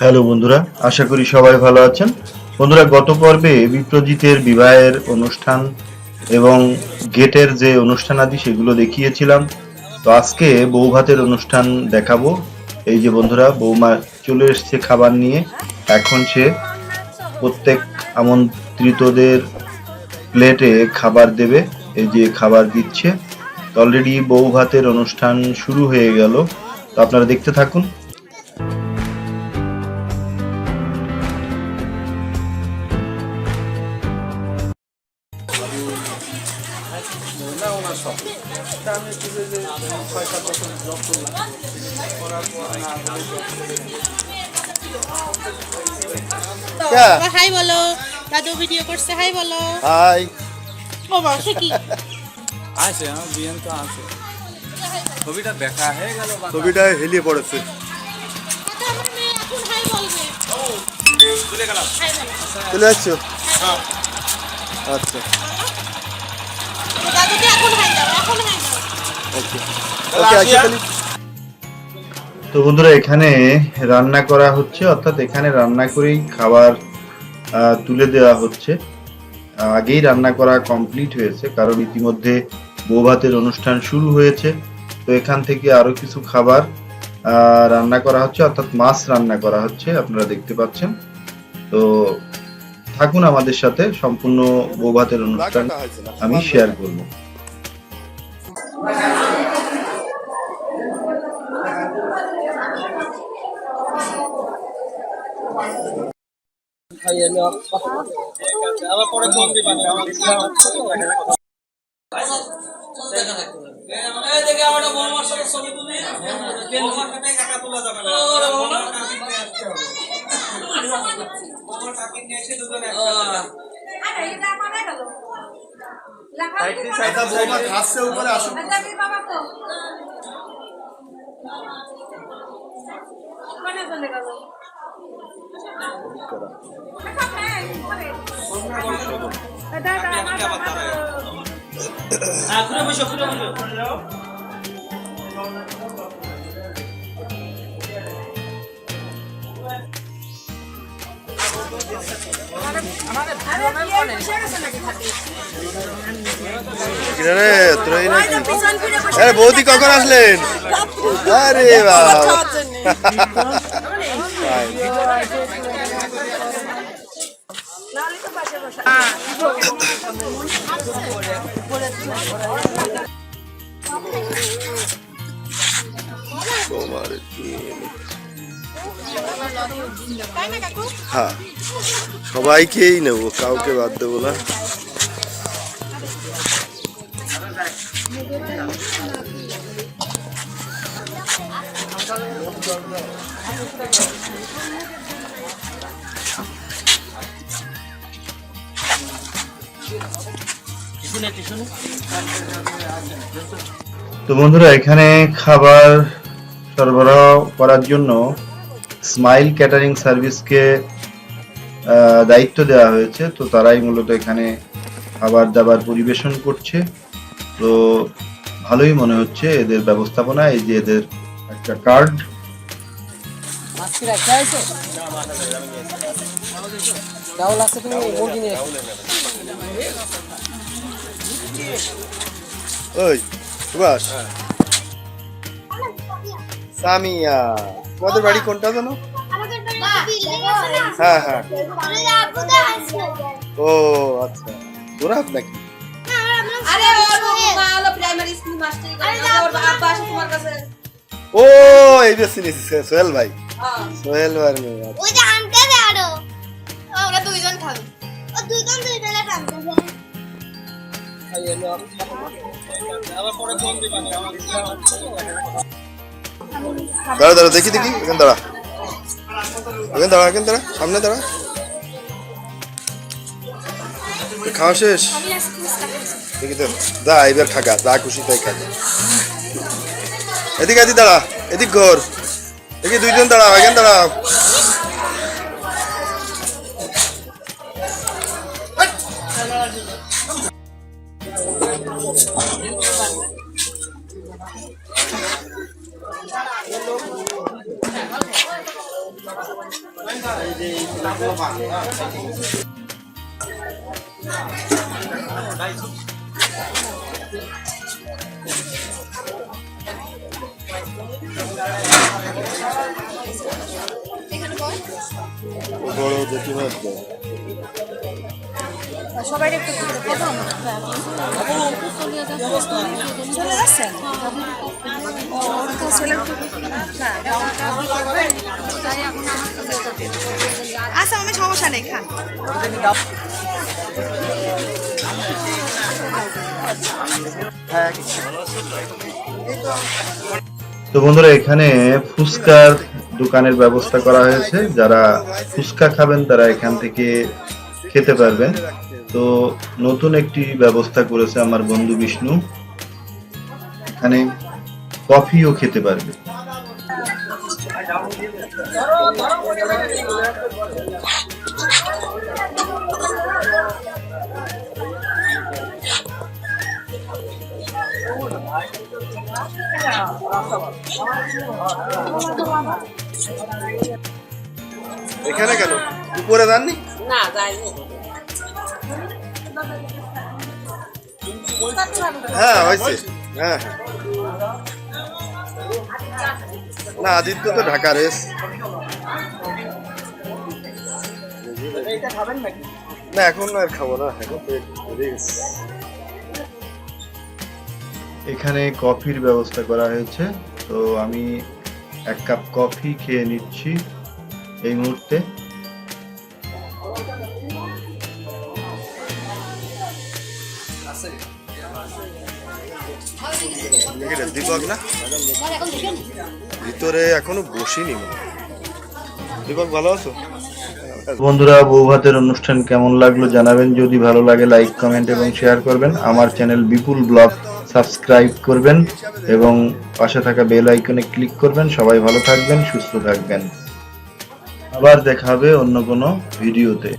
Hello বন্ধুরা, আশা করি সবাই ভালো আছেন। বন্ধুরা, গত পর্বে বিপ্রজিতের বিবাহের অনুষ্ঠান এবং গেটের যে অনুষ্ঠান আদি সেগুলো দেখিয়েছিলাম। তো আজকে বৌভাতের অনুষ্ঠান দেখাবো। এই যে বন্ধুরা, বৌমা চলে এসছে খাবার নিয়ে। এখন সে প্রত্যেক আমন্ত্রিতদের প্লেটে খাবার দেবে, এই যে খাবার দিচ্ছে। অলরেডি বউ ভাতের অনুষ্ঠান শুরু হয়ে গেল। তো আপনারা দেখতে থাকুন। হ্যাঁ। হাই বলো। দাদু ভিডিও করছে হাই বলো। হাই। ও বাবা সে কি? আছে আমার বিয়ান তো আছে। ছবিটা দেখা হয়ে গেল ছবিটা হেলিয়ে পড়েছে। চলে আসছো আচ্ছা। দাদুকে এখন হাই দাও এখন হাই দাও ওকে ওকে আসি তাহলে তো বন্ধুরা এখানে রান্না করা হচ্ছে অর্থাৎ এখানে রান্না করেই খাবার তুলে দেওয়া হচ্ছে। আগেই রান্না করা কমপ্লিট হয়েছে কারণ ইতিমধ্যে বৌভাতের অনুষ্ঠান শুরু হয়েছে। তো এখান থেকে আরও কিছু খাবার আহ, রান্না করা হচ্ছে অর্থাৎ মাছ রান্না করা হচ্ছে আপনারা দেখতে পাচ্ছেন। তো থাকুন আমাদের সাথে সম্পূর্ণ বৌভাতের অনুষ্ঠান আমি শেয়ার করব। আবার পরে ফোন দিবা আচ্ছা কিরে তোরা এই নাকি আরে বৌদি কখন আসলেন আরে বাবা তোমার হ্যাঁ সবাইকেই নেব কাউকে বাদ দেবো না। তো বন্ধুরা, এখানে খাবার সরবরাহ করার জন্য স্মাইল ক্যাটারিং সার্ভিসকে দায়িত্ব দেওয়া হয়েছে। তো তারাই মূলত এখানে খাবার দাবার পরিবেশন করছে। তো ভালোই মনে হচ্ছে এদের ব্যবস্থাপনা এই যে এদের একটা কার্ড চাউল আছে তুমি মুরগি নিয়ে ওই সুভাষ। সামিয়া তোমাদের বাড়ি কোনটা জানো? হ্যাঁ হ্যাঁ। ও আচ্ছা। নাকি? ও এই যে চিনিস সোহেল ভাই। সোহেল আচ্ছা। ওই যে আনতে দে আরও। আমরা দুইজন খাব। ও দুইজন দুই বেলা খাব। আবার পরে ফোন দিবা দাঁড়া দাঁড়া দেখি দেখি এখানে দাঁড়া। এখানে দাঁড়া এখানে দাঁড়া সামনে দাঁড়া। খাওয়া শেষ? দেখি তো। যা এবার খাগা যা খুশি তাই খাগা। এদিকে এদিক দাঁড়া এদিক ঘর। দেখি দুইজন দাঁড়াও এখানে দাঁড়াও বড় দেখি দাও। সবাই আচ্ছা আমি সমস্যা নেই খান তো বন্ধুরা, এখানে ফুচকার দোকানের ব্যবস্থা করা হয়েছে। যারা ফুচকা খাবেন, তারা এখান থেকে খেতে পারবেন। তো নতুন একটি ব্যবস্থা করেছে আমার বন্ধু বিষ্ণু। এখানে কফিও খেতে পারবে। এখানে কেন? উপরে যাননি? না যাইনি। হ্যাঁ হয়েছে। হ্যাঁ। না আদিত্য তো ঢাকা রেস না এখন আর খাব না এখন তো রেস এখানে কফির ব্যবস্থা করা হয়েছে। তো আমি এক কাপ কফি খেয়ে নিচ্ছি এই মুহূর্তে। দীপক না ভিতরে এখনও বসিনি দীপক ভালো আছো? বন্ধুরা, বউ ভাতের অনুষ্ঠান কেমন লাগল জানাবেন। যদি ভালো লাগে লাইক কমেন্ট এবং শেয়ার করবেন। আমার চ্যানেল বিপুল ব্লগ সাবস্ক্রাইব করবেন এবং পাশে থাকা বেল আইকনে ক্লিক করবেন। সবাই ভালো থাকবেন, সুস্থ থাকবেন। আবার দেখা হবে অন্য কোনো ভিডিওতে